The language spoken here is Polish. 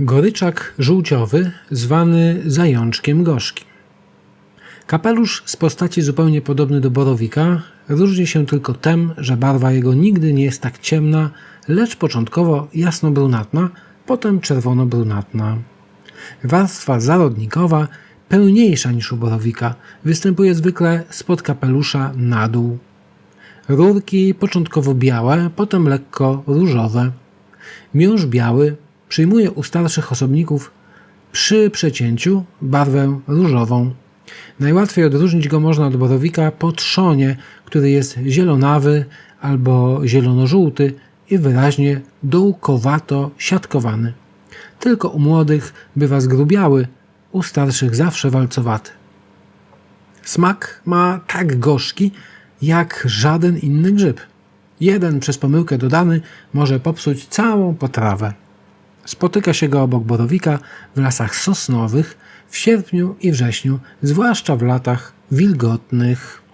Goryczak żółciowy, zwany zajączkiem gorzkim. Kapelusz z postaci zupełnie podobny do borowika, różni się tylko tym, że barwa jego nigdy nie jest tak ciemna, lecz początkowo jasno-brunatna, potem czerwono-brunatna. Warstwa zarodnikowa, pełniejsza niż u borowika, występuje zwykle spod kapelusza na dół. Rurki początkowo białe, potem lekko różowe. Miąższ biały przyjmuje u starszych osobników przy przecięciu barwę różową. Najłatwiej odróżnić go można od borowika po trzonie, który jest zielonawy albo zielono-żółty i wyraźnie dołkowato-siatkowany. Tylko u młodych bywa zgrubiały, u starszych zawsze walcowaty. Smak ma tak gorzki, jak żaden inny grzyb. Jeden przez pomyłkę dodany może popsuć całą potrawę. Spotyka się go obok borowika w lasach sosnowych w sierpniu i wrześniu, zwłaszcza w latach wilgotnych.